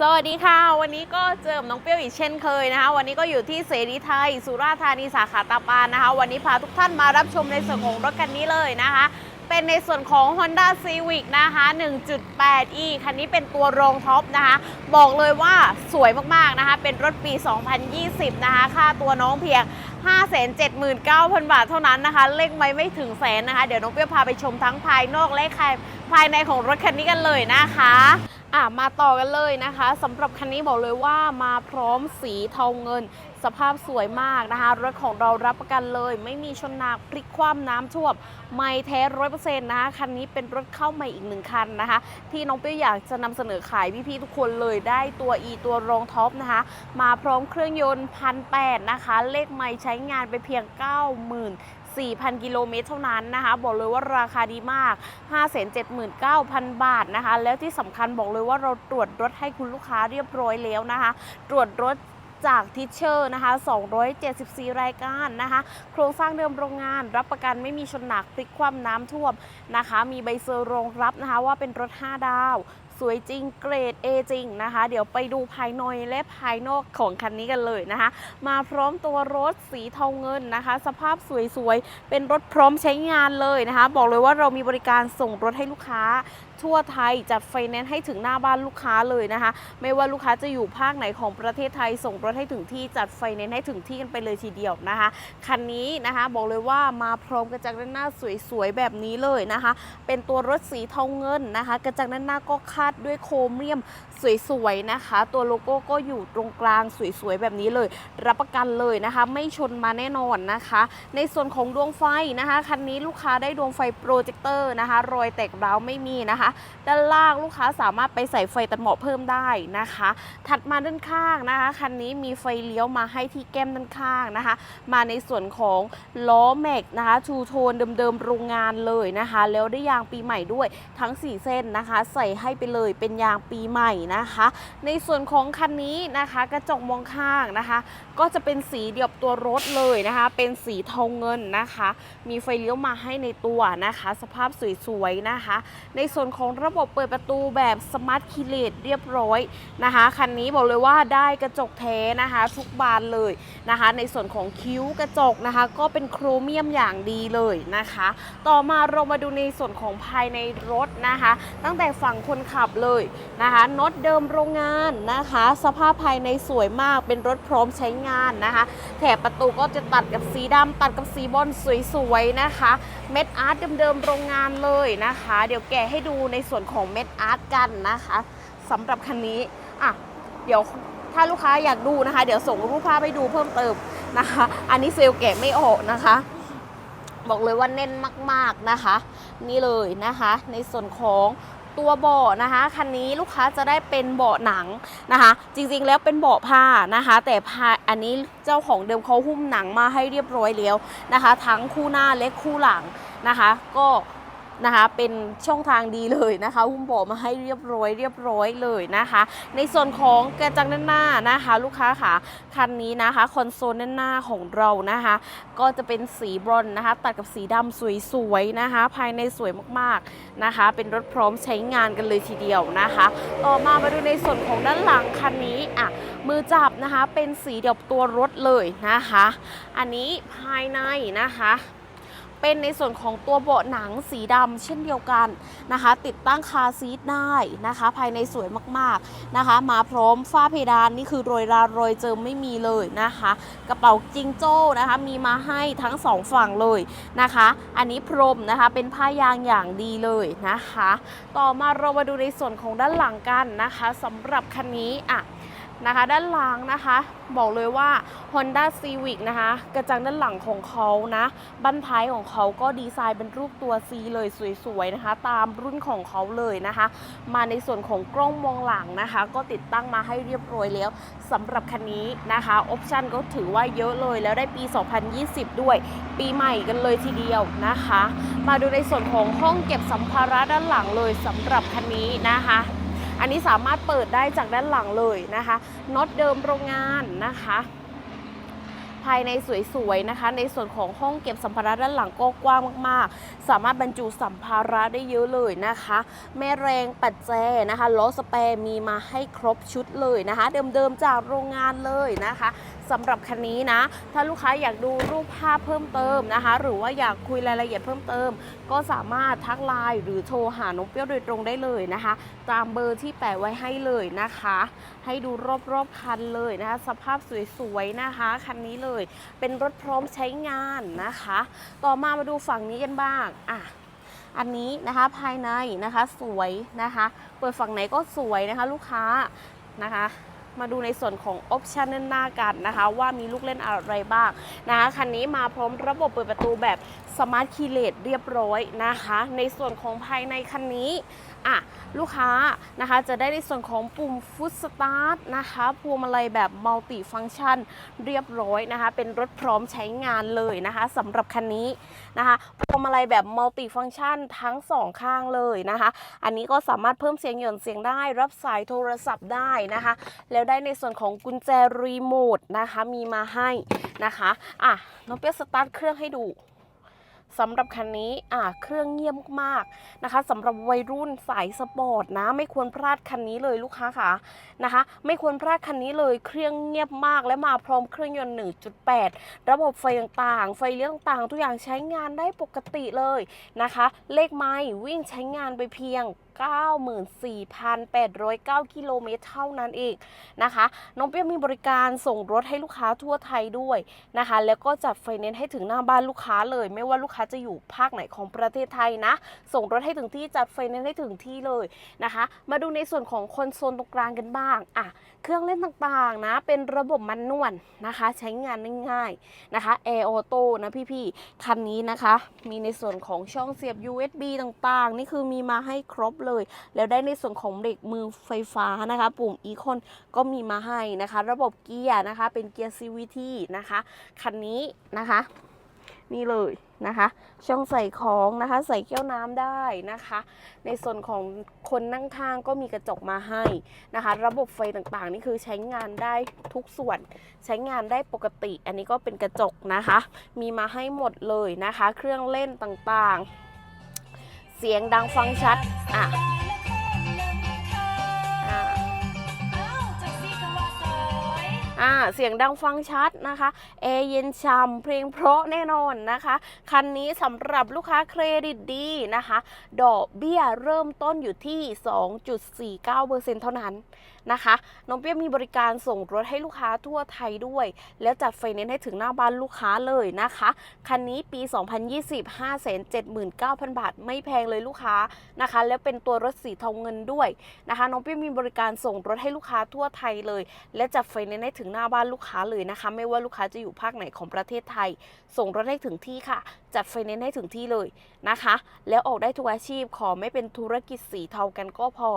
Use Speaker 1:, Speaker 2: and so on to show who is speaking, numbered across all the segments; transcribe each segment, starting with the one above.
Speaker 1: สวัสดีค่ะ วันนี้ก็เจอน้องเปรี้ยวอีกเช่นเคยนะคะ วันนี้ก็อยู่ที่เสรีไทย สุราษฎร์ธานีสาขาตาปานนะคะ วันนี้พาทุกท่านมารับชมในส่วนของรถคันนี้เลยนะคะ เป็นในส่วนของ Honda Civic นะคะ 1.8e คันนี้เป็นตัวรองท็อปนะคะ บอกเลยว่าสวยมากๆนะคะ เป็นรถปี 2020 นะคะ ค่าตัวน้องเพียง 579,000 บาทเท่านั้นนะคะ เลขไม่ไม่ถึงแสนนะคะ เดี๋ยวน้องเปรี้ยวพาไปชมทั้งภายนอกและภายในของรถคันนี้กันเลยนะคะ อะมาต่อกันเลยนะคะสำหรับคันนี้บอกเลยว่ามาพร้อมสีเทาเงิน สภาพสวยมากนะคะ รถของเรารับประกันเลย ไม่มีชนหนักพลิกคว่ำน้ำท่วมไม่แท้ร้อยเปอร์เซ็นต์นะคะคันนี้เป็นรถเข้าใหม่อีกหนึ่งคันนะคะ ที่น้องเปี้ยอยากจะนำเสนอขายพี่ๆทุกคนเลยได้ตัว E ตัวรองท็อปนะคะ มาพร้อมเครื่องยนต์พันแนะคะ เลขไม่ใช้งานไปเพียง 90,000 4,000 กิโลเมตรเท่านั้นนะคะ บอกเลยว่าราคาดีมาก 579,000 บาทนะคะ แล้วที่สำคัญบอกเลยว่าเราตรวจรถให้คุณลูกค้าเรียบร้อยแล้วนะคะ ตรวจรถจากทิชเชอร์นะคะ 274 รายการนะคะ โครงสร้างเดิมโรงงาน รับประกันไม่มีชนหนักพลิกคว่ำน้ำท่วมนะคะ มีใบเซอร์รองรับนะคะว่าเป็นรถ 5 ดาว วยจริงเกรด A จริงนะคะ เดี๋ยวไปดูภายในและภายนอกของคันนี้กันเลยนะคะ มาพร้อมตัวรถสีเทาเงินนะคะ สภาพสวยๆ เป็นรถพร้อมใช้งานเลยนะคะ บอกเลยว่าเรามีบริการส่งรถให้ลูกค้าทั่วไทยจัดไฟแนนซ์ให้ถึงหน้าบ้านลูกค้าเลยนะคะ ไม่ว่าลูกค้าจะอยู่ภาคไหนของประเทศไทยส่งรถให้ถึงที่จัดไฟแนนซ์ให้ถึงที่กันไปเลยทีเดียวนะคะคันนี้นะคะบอกเลยว่ามาพร้อมกระจังด้านหน้าสวยๆแบบนี้เลยนะคะ เป็นตัวรถสีทองเงินนะคะ กระจังด้านหน้าก็คาดด้วยโครเมียมสวยๆนะคะ ตัวโลโก้ก็อยู่ตรงกลางสวยๆแบบนี้เลย รับประกันเลยนะคะ ไม่ชนมาแน่นอนนะคะ ในส่วนของดวงไฟนะคะคันนี้ลูกค้าได้ดวงไฟโปรเจคเตอร์นะคะ รอยแตกร้าวไม่มีนะคะ ด้านล่างลูกค้าสามารถไปใส่ไฟตัดหมอกเพิ่มได้นะคะ ถัดมาด้านข้างนะคะคันนี้มีไฟเลี้ยวมาให้ที่แก้มด้านข้างนะคะ มาในส่วนของล้อแม็กนะคะทูโทนเดิมๆโรงงานเลยนะคะ แล้วได้ยางปีใหม่ด้วยทั้ง 4 เส้นนะคะ ใส่ให้ไปเลยเป็นยางปีใหม่นะคะ ในส่วนของคันนี้นะคะ กระจกมองข้างนะคะ ก็จะเป็นสีเดียวกับตัวรถเลยนะคะ เป็นสีทองเงินนะคะ มีไฟเลี้ยวมาให้ในตัวนะคะ สภาพสวยๆนะคะ ในส่วนของระบบเปิดประตูแบบสมาร์ทคีเลตเรียบร้อยนะคะคันนี้บอกเลยว่าได้กระจกแท้นะคะ ทุกบานเลยนะคะ ในส่วนของคิ้วกระจกนะคะ ก็เป็นโครเมียมอย่างดีเลยนะคะ ต่อมาเรามาดูในส่วนของภายในรถนะคะ ตั้งแต่ฝั่งคนขับเลยนะคะน็อตเดิมโรงงานนะคะ สภาพภายในสวยมากเป็นรถพร้อมใช้งานนะคะแถบประตูก็จะตัดกับสีดำตัดกับสีบอลสวยๆนะคะ เม็ดอาร์ตเดิมๆโรงงานเลยนะคะ เดี๋ยวแกะให้ดูในส่วนของเม็ดอาร์ตกันนะคะสำหรับคันนี้อะเดี๋ยวถ้าลูกค้าอยากดูนะคะ เดี๋ยวส่งรูปภาพให้ดูเพิ่มเติมนะคะ อันนี้เซลล์แกะไม่ออกนะคะ บอกเลยว่าแน่นมาก ๆนะคะ นี่เลยนะคะ ในส่วนของ ตัวเบาะนะคะ คันนี้ลูกค้าจะได้เป็นเบาะหนังนะคะ จริงๆแล้วเป็นเบาะผ้านะคะ แต่ผ้าอันนี้เจ้าของเดิมเขาหุ้มหนังมาให้เรียบร้อยแล้วนะคะ ทั้งคู่หน้าและคู่หลังนะคะ ก็ นะคะเป็นช่องทางดีเลยนะคะหุ้มบาะมาให้เรียบร้อยเรียบร้อยเลยนะคะ ในส่วนของกระจังด้านหน้านะคะ ลูกค้าค่ะคันนี้นะคะคอนโซลด้านหน้าของเรานะคะ ก็จะเป็นสีบรอนนะคะ ตัดกับสีดำสวยๆนะคะ ภายในสวยมากๆนะคะ เป็นรถพร้อมใช้งานกันเลยทีเดียวนะคะ ต่อมามาดูในส่วนของด้านหลังคันนี้อะมือจับนะคะเป็นสีเดียวกับตัวรถเลยนะคะ อันนี้ภายในนะคะ เป็นในส่วนของตัวเบาะหนังสีดำเช่นเดียวกันนะคะ ติดตั้งคาซีทได้นะคะ ภายในสวยมากๆนะคะ มาพร้อมฝ้าเพดานนี่คือโรยรารอยเจิมไม่มีเลยนะคะ กระเป๋าจิงโจ้นะคะ มีมาให้ทั้งสองฝั่งเลยนะคะ อันนี้พรมนะคะเป็นผ้ายางอย่างดีเลยนะคะ ต่อมาเรามาดูในส่วนของด้านหลังกันนะคะสำหรับคันนี้อะ นะคะ ด้านหลังนะคะ บอกเลยว่า Honda Civic นะคะ กระจังด้านหลังของเขานะบั้นท้ายของเขาก็ดีไซน์เป็นรูปตัว C เลยสวยๆนะคะ ตามรุ่นของเขาเลยนะคะ มาในส่วนของกล้องมองหลังนะคะ ก็ติดตั้งมาให้เรียบร้อยแล้วสำหรับคันนี้นะคะออปชันก็ถือว่าเยอะเลยแล้วได้ปี 2020 ด้วย ปีใหม่กันเลยทีเดียวนะคะ มาดูในส่วนของห้องเก็บสัมภาระด้านหลังเลยสำหรับคันนี้นะคะ อันนี้สามารถเปิดได้จากด้านหลังเลยนะคะน็อตเดิมโรงงานนะคะ ภายในสวยๆนะคะ ในส่วนของห้องเก็บสัมภาระด้านหลังก็กว้างมากๆ สามารถบรรจุสัมภาระได้เยอะเลยนะคะ แม่แรงปัดแจนะคะล้อสเปร์มีมาให้ครบชุดเลยนะคะ เดิมๆจากโรงงานเลยนะคะสำหรับคันนี้นะ ถ้าลูกค้าอยากดูรูปภาพเพิ่มเติมนะคะ หรือว่าอยากคุยรายละเอียดเพิ่มเติม ก็สามารถทักไลน์หรือโทรหาน้องเปรี้ยวโดยตรงได้เลยนะคะ ตามเบอร์ที่แปะไว้ให้เลยนะคะ ให้ดูรอบๆคันเลยนะคะ สภาพสวยๆนะคะคันนี้เลยเป็นรถพร้อมใช้งานนะคะ ต่อมามาดูฝั่งนี้กันบ้างอะอันนี้นะคะภายในนะคะสวยนะคะ เปิดฝั่งไหนก็สวยนะคะลูกค้านะคะมาดูในส่วนของออปชันด้านหน้ากันนะคะ ว่ามีลูกเล่นอะไรบ้างนะคะคันนี้มาพร้อมระบบเปิดประตูแบบ สมาร์ทคีเลตเรียบร้อยนะคะ ในส่วนของภายในคันนี้อะลูกค้านะคะจะได้ในส่วนของปุ่มฟุตสตาร์ทนะคะพวงมาลัยแบบมัลติฟังชันเรียบร้อยนะคะ เป็นรถพร้อมใช้งานเลยนะคะสำหรับคันนี้นะคะพวงมาลัยแบบมัลติฟังชันทั้งสองข้างเลยนะคะ อันนี้ก็สามารถเพิ่มเสียงหย่อนเสียงได้ รับสายโทรศัพท์ได้นะคะ แล้วได้ในส่วนของกุญแจรีโมทนะคะมีมาให้นะคะอะน้องเปียสตาร์ทเครื่องให้ดู สำหรับคันนี้อ่าเครื่องเงียบมากนะคะสำหรับวัยรุ่นสายสปอร์ตนะไม่ควรพลาดคันนี้เลยลูกค้าค่ะนะคะ ไม่ควรพลาดคันนี้เลยเครื่องเงียบมากและมาพร้อมเครื่องยนต์ 1.8 ระบบไฟต่างๆ ไฟเลี้ยงต่างๆ ทุกอย่างใช้งานได้ปกติเลยนะคะ เลขไม้วิ่งใช้งานไปเพียง 94,809 กิโลเมตรเท่านั้นเองนะคะ น้องเปียกมีบริการส่งรถให้ลูกค้าทั่วไทยด้วยนะคะ แล้วก็จัดไฟแนนซ์ให้ถึงหน้าบ้านลูกค้าเลย ไม่ว่าลูกค้าจะอยู่ภาคไหนของประเทศไทยนะ ส่งรถให้ถึงที่จัดไฟแนนซ์ให้ถึงที่เลยนะคะ มาดูในส่วนของคอนโซลตรงกลางกันบ้างอะเครื่องเล่นต่างๆนะ เป็นระบบมันนวลนะคะ ใช้งานง่ายๆนะคะแอร์ออโต้นะพี่ๆคันนี้นะคะ มีในส่วนของช่องเสียบ USB ต่างๆ นี่คือมีมาให้ครบเลย แล้วได้ในส่วนของเบรกมือไฟฟ้านะคะ ปุ่มอีคอนก็มีมาให้นะคะ ระบบเกียร์นะคะ เป็นเกียร์ CVT นะคะ คันนี้นะคะ นี่เลยนะคะ ช่องใส่ของนะคะ ใส่แก้วน้ำได้นะคะ ในส่วนของคนนั่งข้างก็มีกระจกมาให้นะคะ ระบบไฟต่างๆ นี่คือใช้งานได้ทุกส่วน ใช้งานได้ปกติ อันนี้ก็เป็นกระจกนะคะ มีมาให้หมดเลยนะคะ เครื่องเล่นต่างๆ เสียงดังฟังชัด อะ อ่าเสียงดังฟังชัดนะคะแอร์เย็นฉ่ำเพลงเพราะแน่นอนนะคะ คันนี้สำหรับลูกค้าเครดิตดีนะคะ ดอกเบี้ยเริ่มต้นอยู่ที่ 2.49%เท่านั้นนะคะน้องเปี้ยมีบริการส่งรถให้ลูกค้าทั่วไทยด้วย แล้วจัดไฟแนนซ์ให้ถึงหน้าบ้านลูกค้าเลยนะคะ คันนี้ปี 2020 579,000 บาท ไม่แพงเลยลูกค้านะคะ แล้วเป็นตัวรถสีทองเงินด้วยนะคะ น้องเปี้ยมีบริการส่งรถให้ลูกค้าทั่วไทยเลย และจัดไฟแนนซ์ให้ถึงหน้าบ้านลูกค้าเลยนะคะ ไม่ว่าลูกค้าจะอยู่ภาคไหนของประเทศไทย ส่งรถให้ถึงที่ค่ะ จัดไฟแนนซ์ให้ถึงที่เลยนะคะ แล้วออกได้ทุกอาชีพขอไม่เป็นธุรกิจสีเทากันก็พอ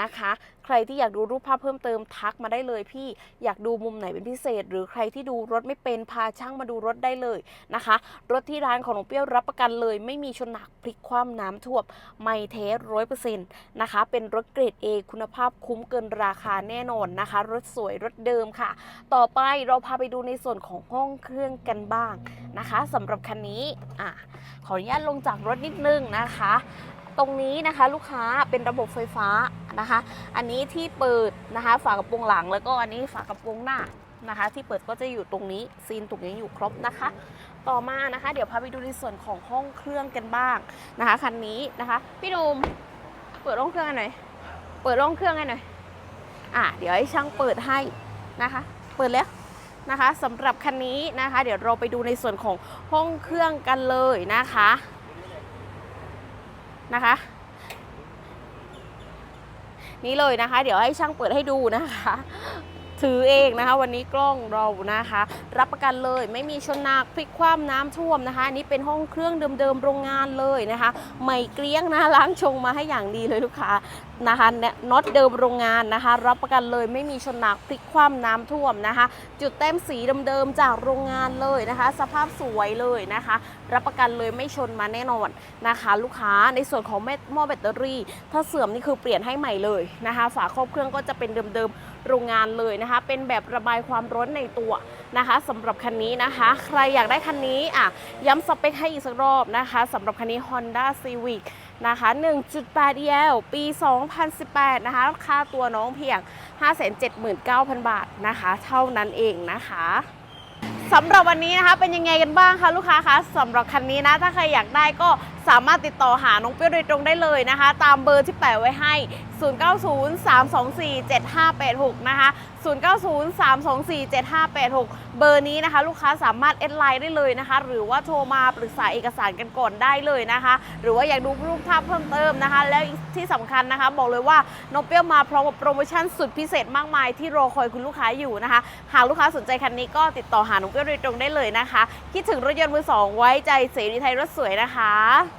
Speaker 1: นะคะ ใครที่อยากดูรูปภาพเพิ่มเติมทักมาได้เลยพี่อยากดูมุมไหนเป็นพิเศษ หรือใครที่ดูรถไม่เป็นพาช่างมาดูรถได้เลยนะคะ รถที่ร้านของน้องเปรี้ยวรับประกันเลย ไม่มีชนหนักพลิกคว่ำน้ำท่วมไม่เทสร้อยเปอร์เซ็นต์นะคะเป็นรถเกรด A คุณภาพคุ้มเกินราคาแน่นอนนะคะ รถสวยรถเดิมค่ะ ต่อไปเราพาไปดูในส่วนของห้องเครื่องกันบ้างนะคะสำหรับคันนี้อะขออนุญาตลงจากรถนิดนึงนะคะ ตรงนี้นะคะลูกค้าเป็นระบบไฟฟ้านะคะ อันนี้ที่เปิดนะคะฝากระโปรงหลังแล้วก็อันนี้ฝากระโปรงหน้านะคะ ที่เปิดก็จะอยู่ตรงนี้ซีนตรงนี้อยู่ครบนะคะ ต่อมานะคะ เดี๋ยวพาไปดูในส่วนของห้องเครื่องกันบ้างนะคะคันนี้นะคะ พี่นุ่มเปิดห้องเครื่องหน่อยเปิดห้องเครื่องให้หน่อยอะเดี๋ยวให้ช่างเปิดให้นะคะ เปิดแล้ว นะคะสำหรับคันนี้นะคะ เดี๋ยวเราไปดูในส่วนของห้องเครื่องกันเลยนะคะนะคะนี่เลยนะคะ เดี๋ยวให้ช่างเปิดให้ดูนะคะ ถือเองนะคะ วันนี้กล้องเรานะคะ รับประกันเลยไม่มีชนหนักพลิกคว่ำน้ำท่วมนะคะอันนี้เป็นห้องเครื่องเดิมๆโรงงานเลยนะคะใหม่เกลี้ยงนะล้างชงมาให้อย่างดีเลยลูกค้านะคะเนี่ยน็อตเดิมโรงงานนะคะ รับประกันเลยไม่มีชนหนักพลิกคว่ำน้ำท่วมนะคะ จุดเต็มสีเดิมๆจากโรงงานเลยนะคะ สภาพสวยเลยนะคะ รับประกันเลยไม่ชนมาแน่นอนนะคะ ลูกค้าในส่วนของแม่หม้อแบตเตอรี่ ถ้าเสื่อมนี่คือเปลี่ยนให้ใหม่เลยนะคะ ฝาครอบเครื่องก็จะเป็นเดิมๆโรงงานเลยนะคะ เป็นแบบระบายความร้อนในตัวนะคะสำหรับคันนี้นะคะ ใครอยากได้คันนี้อะย้ำสเปคให้อีกสักรอบนะคะสำหรับคันนี้ Honda Civic นะคะ 1.8 EL ปี 2018 นะคะ ค่าตัวน้องเพียง 579,000 บาทนะคะ เท่านั้นเองนะคะสำหรับวันนี้นะคะเป็นยังไงกันบ้างคะลูกค้าคะสำหรับคันนี้นะ ถ้าใครอยากได้ก็ สามารถติดต่อหาน้องเปรี้ยวโดยตรงได้เลยนะคะ ตามเบอร์ที่แปะไว้ให้ 0903247586 นะคะ 0903247586 เบอร์นี้นะคะ ลูกค้าสามารถแอดไลน์ได้เลยนะคะ หรือว่าโทรมาปรึกษาเอกสารกันก่อนได้เลยนะคะ หรือว่าอยากดูรูปภาพเพิ่มเติมนะคะ แล้วที่สำคัญนะคะ บอกเลยว่าน้องเปรี้ยวมาพร้อมกับโปรโมชั่นสุดพิเศษมากมายที่รอคอยคุณลูกค้าอยู่นะคะ หากลูกค้าสนใจคันนี้ก็ติดต่อหาน้องเปรี้ยวโดยตรงได้เลยนะคะ คิดถึงรถยนต์มือสองไว้ใจเสรีไทยรถสวยนะคะ